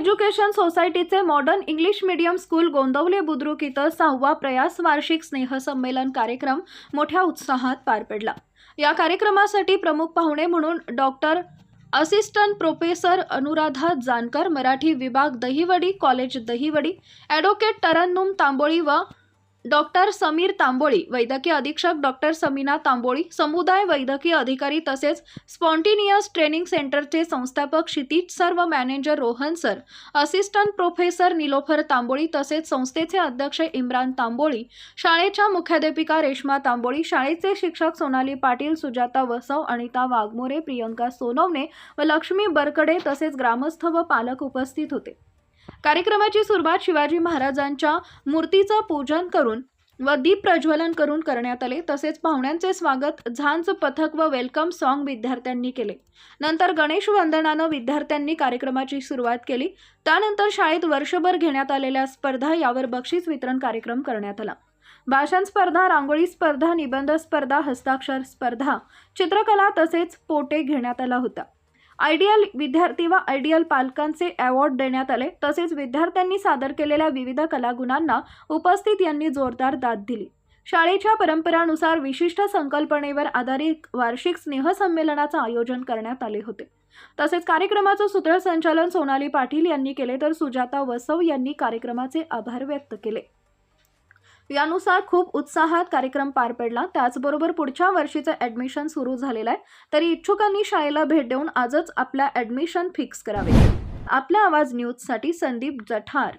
Education सोसायटीचे modern English medium school Gondavale Budruk इथं सहावा प्रयास वार्षिक स्नेहसंमेलन कार्यक्रम मोठ्या उत्साहात पार पडला. या कार्यक्रमासाठी प्रमुख पाहुणे म्हणून doctor assistant professor Anuradha Jankar Marathi विभाग दहिवडी कॉलेज दहिवडी ॲडव्होकेट तरन्नुम तांबोळी व डॉक्टर समीर तांबोळी वैद्यकीय अधीक्षक डॉक्टर समीना तांबोळी समुदाय वैद्यकीय अधिकारी तसेच स्पॉन्टिनियस ट्रेनिंग सेंटरचे संस्थापक क्षितिज सर व manager Rohan sir assistant professor Nilofar Tamboli तसेच संस्थेचे अध्यक्ष इम्रान तांबोळी शाळेच्या मुख्याध्यापिका रेश्मा तांबोळी शाळेचे शिक्षक सोनाली पाटील सुजाता वसव अनिता वाघमोरे प्रियंका सोनवणे व लक्ष्मी बरकडे तसेच ग्रामस्थ व पालक उपस्थित होते. कार्यक्रमाची सुरुवात शिवाजी महाराजांच्या मूर्तीचं पूजन करून व दीप प्रज्वलन करून करण्यात आले. तसेच पाहुण्यांचे स्वागत झांज पथक व वेलकम सॉन्ग विद्यार्थ्यांनी केले. नंतर गणेश वंदनानं विद्यार्थ्यांनी कार्यक्रमाची सुरुवात केली. त्यानंतर शाळेत वर्षभर घेण्यात आलेल्या स्पर्धा यावर बक्षीस वितरण कार्यक्रम करण्यात आला. भाषण स्पर्धा रांगोळी स्पर्धा निबंध स्पर्धा हस्ताक्षर स्पर्धा चित्रकला तसेच पोटे घेण्यात आला होता. आयडियल विद्यार्थी व आयडियल पालकांचे अवॉर्ड देण्यात आले. तसेच विद्यार्थ्यांनी सादर केलेल्या विविध कलागुणांना उपस्थित यांनी जोरदार दाद दिली. शाळेच्या परंपरानुसार विशिष्ट संकल्पनेवर आधारित वार्षिक स्नेहसंमेलनाचं आयोजन करण्यात आले होते. तसेच कार्यक्रमाचं सूत्रसंचालन सोनाली पाटील यांनी केले तर सुजाता वसव यांनी कार्यक्रमाचे आभार व्यक्त केले. यानुसार खूप उत्साहात कार्यक्रम पार पडला. त्याचबरोबर पुढच्या वर्षीचं ॲडमिशन सुरू झालेलं आहे. तरी इच्छुकांनी शाळेला भेट देऊन आजच आपल्या ॲडमिशन फिक्स करावे. आपला आवाज न्यूजसाठी संदीप जठार.